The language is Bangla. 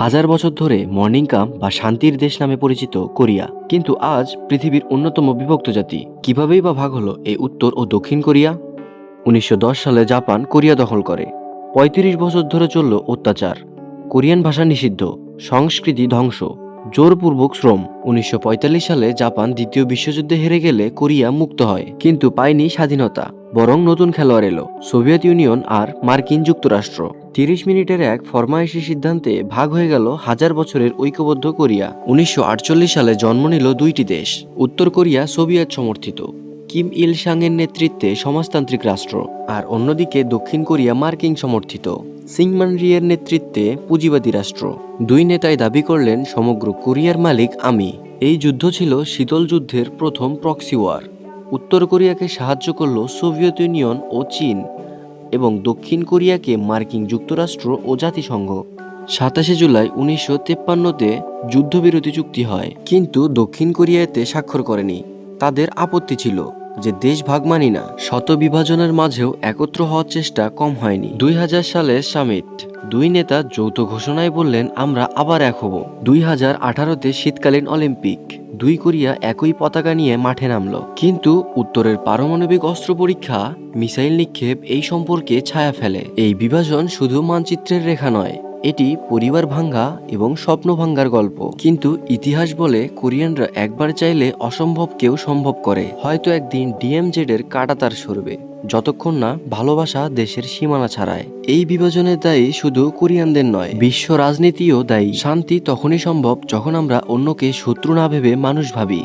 হাজার বছর ধরে মর্নিং কাম বা শান্তির দেশ নামে পরিচিত কোরিয়া। কিন্তু আজ পৃথিবীর অন্যতম বিভক্ত জাতি। কিভাবেই বা ভাগ হলো এই উত্তর ও দক্ষিণ কোরিয়া? উনিশশো দশ সালে জাপান কোরিয়া দখল করে। পঁয়ত্রিশ বছর ধরে চলল অত্যাচার। কোরিয়ান ভাষা নিষিদ্ধ, সংস্কৃতি ধ্বংস। জোরপূর্বক শ্রম। উনিশশো পঁয়তাল্লিশ সালে জাপান দ্বিতীয় বিশ্বযুদ্ধে হেরে গেলে কোরিয়া মুক্ত হয়, কিন্তু পায়নি স্বাধীনতা। বরং নতুন খেলোয়াড় এলো, সোভিয়েত ইউনিয়ন আর মার্কিন যুক্তরাষ্ট্র। তিরিশ মিনিটের এক ফরমায়েশি সিদ্ধান্তে ভাগ হয়ে গেল হাজার বছরের ঐক্যবদ্ধ কোরিয়া। উনিশশো আটচল্লিশ সালে জন্ম নিল দুইটি দেশ, উত্তর কোরিয়া সোভিয়েত সমর্থিত। কিম ইল সাংয়ের নেতৃত্বে সমাজতান্ত্রিক রাষ্ট্র, আর অন্যদিকে দক্ষিণ কোরিয়া মার্কিন সমর্থিত। সিংমান রিয়ের নেতৃত্বে পুঁজিবাদী রাষ্ট্র। দুই নেতাই দাবি করলেন, সমগ্র কোরিয়ার মালিক আমি। এই যুদ্ধ ছিল শীতল যুদ্ধের প্রথম প্রক্সি ওয়ার। উত্তর কোরিয়াকে সাহায্য করল সোভিয়েত ইউনিয়ন ও চীন। এবং দক্ষিণ কোরিয়াকে মার্কিন যুক্তরাষ্ট্র ও জাতিসংঘ। সাতাশে জুলাই উনিশশো তেপ্পান্নতে যুদ্ধবিরতি চুক্তি হয়, কিন্তু দক্ষিণ কোরিয়াতে স্বাক্ষর করেনি। তাদের আপত্তি ছিল যে দেশ ভাগ মানি না। শত বিভাজনের মাঝেও একত্র হওয়ার চেষ্টা কম হয়নি। দুই হাজার সালের সামিট, দুই নেতা যৌথ ঘোষণায় বললেন, আমরা আবার এক হব। দুই হাজার আঠারোতে শীতকালীন অলিম্পিক। দুই কোরিয়া একই পতাকা নিয়ে মাঠে নামল। কিন্তু উত্তরের পারমাণবিক অস্ত্র পরীক্ষা, মিসাইল নিক্ষেপ এই সম্পর্কে ছায়া ফেলে। এই বিভাজন শুধু মানচিত্রের রেখা নয়, এটি পরিবার ভাঙ্গা এবং স্বপ্ন ভাঙ্গার গল্প। কিন্তু ইতিহাস বলে কোরিয়ানরা একবার চাইলে অসম্ভবকেও সম্ভব করে। হয়তো একদিন ডিএমজেড এর কাটাতার সরবে। যতক্ষণ না ভালোবাসা দেশের সীমানা ছাড়ায়। এই বিভাজনের দায়ী শুধু কোরিয়ানদের নয়, বিশ্ব রাজনীতিও দায়ী। শান্তি তখনই সম্ভব যখন আমরা অন্যকে শত্রু না ভেবে মানুষ ভাবি।